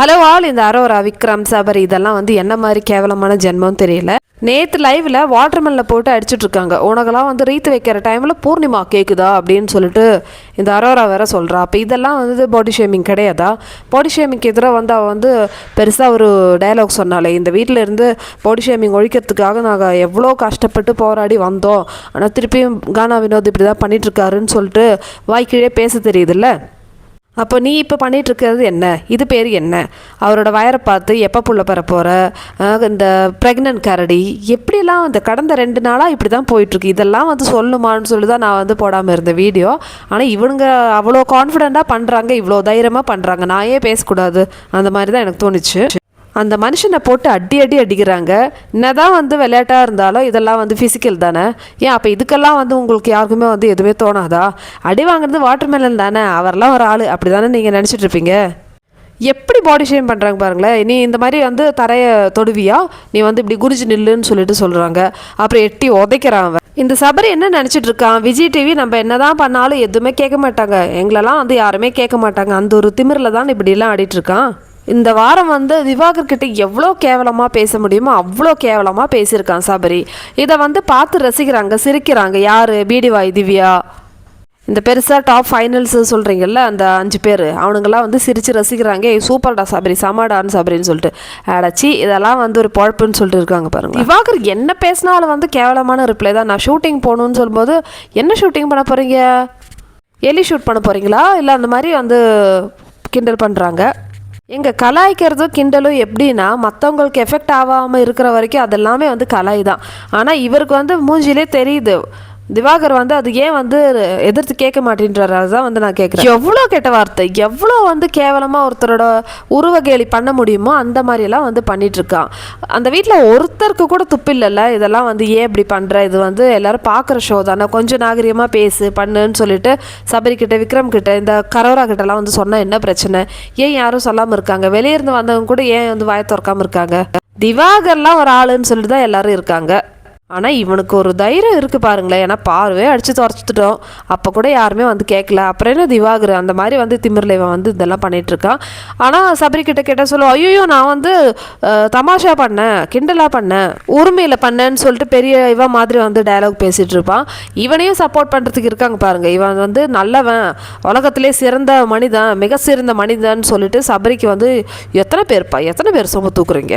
Hello all இந்த அரோரா விக்ரம் சபர் இதெல்லாம் வந்து என்ன மாதிரி கேவலமான ஜென்மம் தெரியல. நேற்று லைவில் வாட்டர்மெல்ல போட்டு அடிச்சுட்டு இருக்காங்க. உனக்கெல்லாம் வந்து ரீத்து வைக்கிற டைமில் பூர்ணிமா கேட்குதா அப்படின்னு சொல்லிட்டு இந்த அரோரா வேற சொல்கிறா அப்போ இதெல்லாம் வந்து பாடி ஷேமிங் கிடையாதா? பாடி ஷேமிங்க்கு எதிராக வந்து அவள் வந்து பெருசாக ஒரு டயலாக் சொன்னாலே இந்த வீட்டில் இருந்து பாடி ஷேமிங் ஒழிக்கிறதுக்காக நாங்கள் எவ்வளோ கஷ்டப்பட்டு போராடி வந்தோம். ஆனால் திருப்பியும் கானா வினோத் இப்படி தான் பண்ணிகிட்ருக்காருன்னு சொல்லிட்டு வாய்க்கீழே பேச தெரியுதுல்ல? அப்போ நீ இப்போ பண்ணிகிட்ருக்கிறது இருக்கிறது என்ன? இது பேர் என்ன? அவரோட வயரை பார்த்து எப்போ புள்ள பெற போகிற இந்த ப்ரெக்னென்ட் கரடி எப்படிலாம் இந்த கடந்த ரெண்டு நாளாக இப்படி தான் போயிட்டுருக்கு? இதெல்லாம் வந்து சொல்லுமான்னு சொல்லி தான் நான் வந்து போடாமல் இருந்தேன் வீடியோ ஆனால் இவனுங்க அவ்வளோ கான்ஃபிடெண்ட்டாக பண்ணுறாங்க இவ்வளோ தைரியமாக பண்ணுறாங்க நான் ஏன் பேசக்கூடாது? அந்த மாதிரி தான் எனக்கு தோணுச்சு. அந்த மனுஷனை போட்டு அடி அடி அடிக்கிறாங்க. என்னதான் வந்து விளையாட்டாக இருந்தாலும் இதெல்லாம் வந்து ஃபிசிக்கல் தானே? ஏன் அப்போ இதுக்கெல்லாம் வந்து உங்களுக்கு யாருக்குமே வந்து எதுவுமே தோணாதா? அடி வாங்குறது வாட்டர்மெலன் தானே? அவரெல்லாம் ஒரு ஆள். அப்படி தானே நீங்கள் நினச்சிட்டு இருப்பீங்க? எப்படி பாடி ஷேம் பண்ணுறாங்க பாருங்களேன். நீ இந்த மாதிரி வந்து தரையை தொடுவியா? நீ வந்து இப்படி குனிஞ்சு நில்லுன்னு சொல்லிட்டு சொல்கிறாங்க அப்புறம் எட்டி உதைக்கிறான் அவன். இந்த சபரி என்ன நினச்சிட்டு இருக்கான்? விஜய் டிவி நம்ம என்னதான் பண்ணாலும் எதுவுமே கேட்க மாட்டாங்க. எங்களெல்லாம் வந்து யாருமே கேட்க மாட்டாங்க. அந்த ஒரு திமிரில் தான் இப்படிலாம் ஆடிட்டு இருக்கான். இந்த வாரம் வந்து திவாகர் கிட்ட எவ்வளோ கேவலமாக பேச முடியுமோ அவ்வளோ கேவலமாக பேசியிருக்கான் சபரி. இதை வந்து பார்த்து ரசிக்கிறாங்க சிரிக்கிறாங்க. யார்? பீடிவாய் திவ்யா. இந்த பெருசாக டாப் ஃபைனல்ஸ் சொல்கிறீங்கல்ல அந்த அஞ்சு பேர். அவனுங்கெல்லாம் வந்து சிரித்து ரசிக்கிறாங்க. ஏய் சூப்பர்டா சபரி சமாடான்னு சபரின்னு சொல்லிட்டு. அடச்சி இதெல்லாம் வந்து ஒரு பொழப்புன்னு சொல்லிட்டு இருக்காங்க பாருங்க திவாகர் என்ன பேசினாலும் வந்து கேவலமான ரிப்ளை தான். நான் ஷூட்டிங் போகணுன்னு சொல்லும்போது என்ன ஷூட்டிங் பண்ண போகிறீங்க எலி ஷூட் பண்ண போகிறீங்களா இல்லை அந்த மாதிரி வந்து கிண்டல் பண்ணுறாங்க எங்கள் கலாய்க்கிறதும் கிண்டலும் எப்படின்னா மற்றவங்களுக்கு எஃபெக்ட் ஆகாமல் இருக்கிற வரைக்கும் அதெல்லாமே வந்து கலாய் தான் ஆனால் இவருக்கு வந்து மூஞ்சிலே தெரியுது. திவாகர் வந்து அது ஏன் வந்து எதிர்த்து கேட்க மாட்டேன்றாரு? அதுதான் வந்து நான் கேட்குறேன். எவ்வளோ கெட்ட வார்த்தை? எவ்வளோ வந்து கேவலமாக ஒருத்தரோட உருவகேலி பண்ண முடியுமோ அந்த மாதிரியெல்லாம் வந்து பண்ணிகிட்ருக்கான் அந்த வீட்டில் ஒருத்தருக்கு கூட துப்பு இல்லைல்ல? இதெல்லாம் வந்து ஏன் இப்படி பண்ணுற இது வந்து எல்லோரும் பார்க்குற ஷோ தானே. கொஞ்சம் நாகரிகமாக பேசு பண்ணுன்னு சொல்லிட்டு சபரி கிட்ட விக்ரம் கிட்ட இந்த கரோரா கிட்டலாம் வந்து சொன்னால் என்ன பிரச்சனை? ஏன் யாரும் சொல்லாமல் இருக்காங்க? வெளியே இருந்து வந்தவங்க கூட ஏன் வந்து வாய திறக்காமல் இருக்காங்க? திவாகர்லாம் ஒரு ஆளுன்னு சொல்லிட்டு தான் எல்லாரும் இருக்காங்க. ஆனால் இவனுக்கு ஒரு தைரியம் இருக்குது பாருங்களேன். ஏன்னா பார்வே அடித்து துரத்துட்டோம். அப்போ கூட யாருமே வந்து கேட்கல. அப்புறம் என்ன திவாகர்? அந்த மாதிரி வந்து திமிரில் இவன் வந்து இதெல்லாம் பண்ணிகிட்ருக்கான் ஆனால் சபரி கிட்ட கேட்டால் சொல்லுவோம் ஐயோ நான் வந்து தமாஷா பண்ணேன் கிண்டலாக பண்ணேன் உரிமையில் பண்ணேன்னு சொல்லிட்டு பெரிய இவன் மாதிரி வந்து டைலாக் பேசிகிட்டு இருப்பான். இவனையும் சப்போர்ட் பண்ணுறதுக்கு இருக்காங்க பாருங்கள் இவன் வந்து நல்லவன் உலகத்திலே சிறந்த மனிதன் மிக சிறந்த மனிதன் சொல்லிட்டு சபரிக்கு வந்து எத்தனை பேர்ப்பா எத்தனை பேர் சும தூக்குறீங்க?